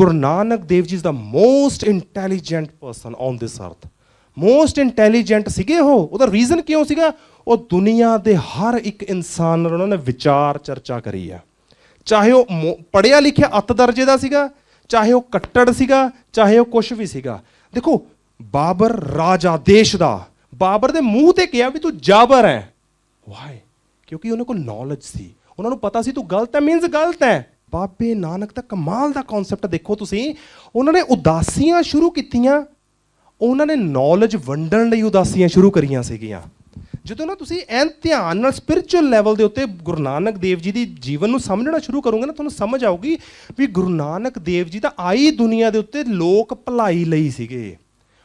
Guru Nanak Dev Ji is the most intelligent person on this earth. Most intelligent ਸੀਗੇ ਉਹ। ਉਹਦਾ reason ਕਿਉਂ ਸੀਗਾ? ਉਹ ਦੁਨੀਆ ਦੇ ਹਰ ਇੱਕ ਇਨਸਾਨ ਨਾਲ ਉਹਨਾਂ ਨੇ ਵਿਚਾਰ ਚਰਚਾ ਕਰੀ ਆ। ਚਾਹੇ ਉਹ ਮੋ- ਪੜ੍ਹਿਆ ਲਿਖਿਆ ਅੱਤ ਦਰਜੇ ਦਾ ਸੀਗਾ, ਚਾਹੇ ਉਹ ਕੱਟੜ ਸੀਗਾ, ਚਾਹੇ ਉਹ ਕੁਝ ਵੀ ਸੀਗਾ। ਦੇਖੋ, ਬਾਬਰ ਰਾਜਾ ਦੇਸ਼ ਦਾ। ਬਾਬਰ ਦੇ ਮੂੰਹ ਤੇ ਕਿਹਾ ਵੀ ਤੂੰ ਜਾਬਰ ਹੈ। ਵਾਈ ਕਿਉਂਕਿ ਉਹਨਾਂ ਕੋਲ ਨੌਲੇਜ ਸੀ। ਉਹਨਾਂ ਨੂੰ ਪਤਾ ਸੀ ਤੂੰ ਗਲਤ ਹੈ ਮੀਨਸ ਗਲਤ ਹੈ। ਬਾਬੇ ਨਾਨਕ ਦਾ ਕਮਾਲ ਦਾ ਕਨਸੈਪਟ ਦੇਖੋ ਤੁਸੀਂ। ਉਹਨਾਂ ਨੇ ਉਦਾਸੀਆਂ ਸ਼ੁਰੂ ਕੀਤੀਆਂ। ਉਹਨਾਂ ਨੇ ਨੌਲੇਜ ਵੰਡਣ ਲਈ ਉਦਾਸੀਆਂ ਸ਼ੁਰੂ ਕਰੀਆਂ ਸੀਗੀਆਂ। ਜਦੋਂ ਨਾ ਤੁਸੀਂ ਐਨ ਧਿਆਨ ਨਾਲ ਸਪਿਰਚੁਅਲ ਲੈਵਲ ਦੇ ਉੱਤੇ ਗੁਰੂ ਨਾਨਕ ਦੇਵ ਜੀ ਦੀ ਜੀਵਨ ਨੂੰ ਸਮਝਣਾ ਸ਼ੁਰੂ ਕਰੋਗੇ ਨਾ, ਤੁਹਾਨੂੰ ਸਮਝ ਆਊਗੀ ਵੀ ਗੁਰੂ ਨਾਨਕ ਦੇਵ ਜੀ ਤਾਂ ਆਈ ਦੁਨੀਆ ਦੇ ਉੱਤੇ ਲੋਕ ਭਲਾਈ ਲਈ ਸੀਗੇ।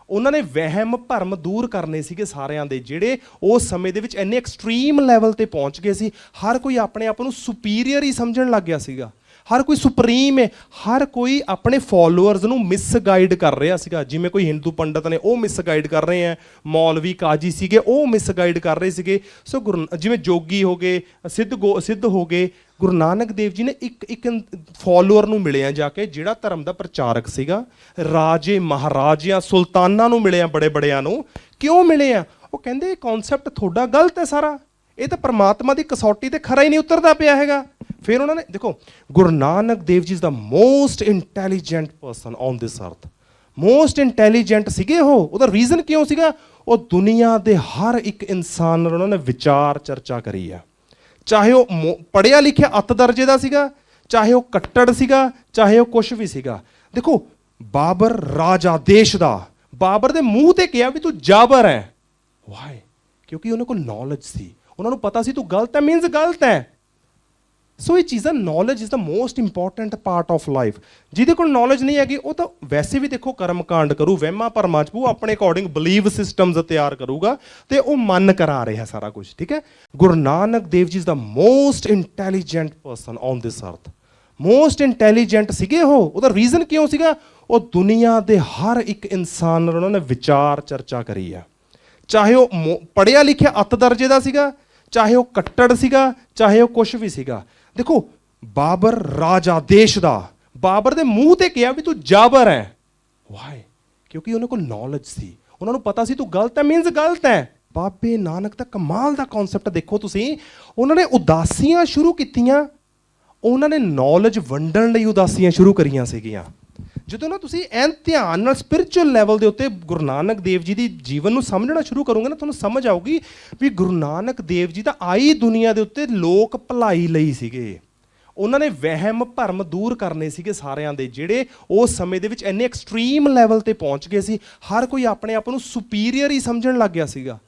ਉਹਨਾਂ ਨੇ ਵਹਿਮ, ਭਰਮ ਦੂਰ ਕਰਨੇ ਸੀਗੇ ਸਾਰਿਆਂ ਦੇ, ਜਿਹੜੇ ਉਸ ਸਮੇਂ ਦੇ ਵਿੱਚ ਇੰਨੇ ਐਕਸਟ੍ਰੀਮ ਲੈਵਲ ਤੇ ਪਹੁੰਚ ਗਏ ਸੀ। ਹਰ ਕੋਈ ਆਪਣੇ ਆਪ ਨੂੰ ਸੁਪੀਰੀਅਰ ਹੀ ਸਮਝਣ ਲੱਗ ਗਿਆ ਸੀਗਾ। ਹਰ ਕੋਈ ਸੁਪਰੀਮ ਹੈ, ਹਰ ਕੋਈ ਆਪਣੇ ਫਾਲੋਅਰਸ ਨੂੰ ਮਿਸਗਾਈਡ ਕਰ ਰਿਹਾ ਸੀਗਾ। ਜਿਵੇਂ ਕੋਈ ਹਿੰਦੂ ਪੰਡਤ ਨੇ ਉਹ ਮਿਸਗਾਈਡ ਕਰ ਰਹੇ ਆ ਮੌਲਵੀ ਕਾਜੀ ਸੀਗੇ, ਉਹ ਮਿਸਗਾਈਡ ਕਰ ਰਹੇ ਸੀਗੇ। ਸੋ ਗੁਰੂ ਜਿਵੇਂ ਜੋਗੀ ਹੋ ਗਏ, ਸਿੱਧ ਗੋ, ਸਿੱਧ ਹੋ ਗਏ, ਗੁਰੂ ਨਾਨਕ ਦੇਵ ਜੀ ਨੇ ਇੱਕ ਇੱਕ ਫਾਲੋਅਰ ਨੂੰ ਮਿਲਿਆ ਜਾ ਕੇ, ਜਿਹੜਾ ਧਰਮ ਦਾ ਪ੍ਰਚਾਰਕ ਸੀਗਾ। ਰਾਜੇ, ਮਹਾਰਾਜਿਆਂ, ਸੁਲਤਾਨਾਂ ਨੂੰ ਮਿਲਿਆ ਬੜੇ ਬੜਿਆਂ ਨੂੰ। ਕਿਉਂ ਮਿਲੇ ਆ ਉਹ ਕਹਿੰਦੇ, ਇਹ ਕਨਸੈਪਟ ਤੁਹਾਡਾ ਗਲਤ ਹੈ ਸਾਰਾ। ਇਹ ਤਾਂ ਪ੍ਰਮਾਤਮਾ ਦੀ ਕਸੌਟੀ ਤੇ ਖਰਾ ਹੀ ਨਹੀਂ ਉਤਰਦਾ ਪਿਆ ਹੈਗਾ। ਫਿਰ ਉਹਨਾਂ ਨੇ, ਦੇਖੋ, Guru Nanak Dev ji is the most intelligent person on this earth most intelligent ਸੀਗੇ ਉਹ। ਉਹਦਾ ਰੀਜ਼ਨ ਕਿਉਂ ਸੀਗਾ? ਉਹ ਦੁਨੀਆ ਦੇ ਹਰ ਇੱਕ ਇਨਸਾਨ ਨਾਲ ਉਹਨਾਂ ਨੇ ਵਿਚਾਰ ਚਰਚਾ ਕਰੀ ਆ। ਚਾਹੇ ਉਹ ਮੋ- ਪੜ੍ਹਿਆ ਲਿਖਿਆ ਅੱਤ ਦਰਜੇ ਦਾ ਸੀਗਾ, ਚਾਹੇ ਉਹ ਕੱਟੜ ਸੀਗਾ, ਚਾਹੇ ਉਹ ਕੁਝ ਵੀ ਸੀਗਾ। ਦੇਖੋ, ਬਾਬਰ ਰਾਜਾ ਦੇਸ਼ ਦਾ। ਬਾਬਰ ਦੇ ਮੂੰਹ ਤੇ ਕਿਹਾ ਵੀ ਤੂੰ ਜਾਬਰ ਹੈ। ਵਾਈ ਕਿਉਂਕਿ ਉਹਨਾਂ ਕੋਲ ਨੌਲੇਜ ਸੀ। ਉਹਨਾਂ ਨੂੰ ਪਤਾ ਸੀ ਤੂੰ ਗਲਤ ਹੈ ਮੀਨਸ ਗਲਤ ਹੈ। ਸੋ ਇਹ ਚੀਜ਼ਾਂ knowledge is the most important part of life ਜਿਹਦੇ ਕੋਲ ਨੌਲੇਜ ਨਹੀਂ ਹੈਗੀ, ਉਹ ਤਾਂ ਵੈਸੇ ਵੀ ਦੇਖੋ ਕਰਮ ਕਾਂਡ ਕਰੂ, ਵਹਿਮਾਂ ਭਰਮਾਂ ਚ ਪਊ ਆਪਣੇ ਅਕੋਰਡਿੰਗ ਬਲੀਵ ਸਿਸਟਮਸ ਤਿਆਰ ਕਰੂਗਾ ਤੇ ਉਹ ਮੰਨ ਕਰਾ ਰਿਹਾ ਸਾਰਾ ਕੁਝ, ਠੀਕ ਹੈ? Guru Nanak Dev ji is the most intelligent person on this earth most intelligent ਸੀਗੇ ਉਹ। ਉਹਦਾ ਰੀਜ਼ਨ ਕਿਉਂ ਸੀਗਾ? ਉਹ ਦੁਨੀਆ ਦੇ ਹਰ ਇੱਕ ਇਨਸਾਨ ਨਾਲ ਉਹਨਾਂ ਨੇ ਵਿਚਾਰ ਚਰਚਾ ਕਰੀ ਆ। ਚਾਹੇ ਉਹ ਮੋ- ਪੜ੍ਹਿਆ ਲਿਖਿਆ ਅੱਤ ਦਰਜੇ ਦਾ ਸੀਗਾ ਚਾਹੇ ਉਹ ਕੱਟੜ ਸੀਗਾ, ਚਾਹੇ ਉਹ ਕੁਝ ਵੀ ਸੀਗਾ। ਦੇਖੋ, ਬਾਬਰ ਰਾਜਾ ਦੇਸ਼ ਦਾ। ਬਾਬਰ ਦੇ ਮੂੰਹ ਤੇ ਕਿਹਾ ਵੀ ਤੂੰ ਜਾਬਰ ਹੈ। ਵਾਈ ਕਿਉਂਕਿ ਉਹਨਾਂ ਕੋਲ ਨੌਲੇਜ ਸੀ। ਉਹਨਾਂ ਨੂੰ ਪਤਾ ਸੀ ਤੂੰ ਗਲਤ ਹੈ ਮੀਨਸ ਗਲਤ ਹੈ। ਬਾਬੇ ਨਾਨਕ ਦਾ ਕਮਾਲ ਦਾ ਕਨਸੈਪਟ ਦੇਖੋ ਤੁਸੀਂ। ਉਹਨਾਂ ਨੇ ਉਦਾਸੀਆਂ ਸ਼ੁਰੂ ਕੀਤੀਆਂ। ਉਹਨਾਂ ਨੇ ਨੌਲੇਜ ਵੰਡਣ ਲਈ ਉਦਾਸੀਆਂ ਸ਼ੁਰੂ ਕਰੀਆਂ ਸੀਗੀਆਂ। ਜਦੋਂ ਨਾ ਤੁਸੀਂ ਐਨ ਧਿਆਨ ਨਾਲ ਸਪਿਰਚੁਅਲ ਲੈਵਲ ਦੇ ਉੱਤੇ ਗੁਰੂ ਨਾਨਕ ਦੇਵ ਜੀ ਦੀ ਜੀਵਨ ਨੂੰ ਸਮਝਣਾ ਸ਼ੁਰੂ ਕਰੋਗੇ ਨਾ, ਤੁਹਾਨੂੰ ਸਮਝ ਆਊਗੀ ਵੀ ਗੁਰੂ ਨਾਨਕ ਦੇਵ ਜੀ ਤਾਂ ਆਈ ਦੁਨੀਆ ਦੇ ਉੱਤੇ ਲੋਕ ਭਲਾਈ ਲਈ ਸੀਗੇ। ਉਹਨਾਂ ਨੇ ਵਹਿਮ, ਭਰਮ ਦੂਰ ਕਰਨੇ ਸੀਗੇ ਸਾਰਿਆਂ ਦੇ, ਜਿਹੜੇ ਉਸ ਸਮੇਂ ਦੇ ਵਿੱਚ ਇੰਨੇ ਐਕਸਟ੍ਰੀਮ ਲੈਵਲ ਤੇ ਪਹੁੰਚ ਗਏ ਸੀ। ਹਰ ਕੋਈ ਆਪਣੇ ਆਪ ਨੂੰ ਸੁਪੀਰੀਅਰ ਹੀ ਸਮਝਣ ਲੱਗ ਗਿਆ ਸੀਗਾ।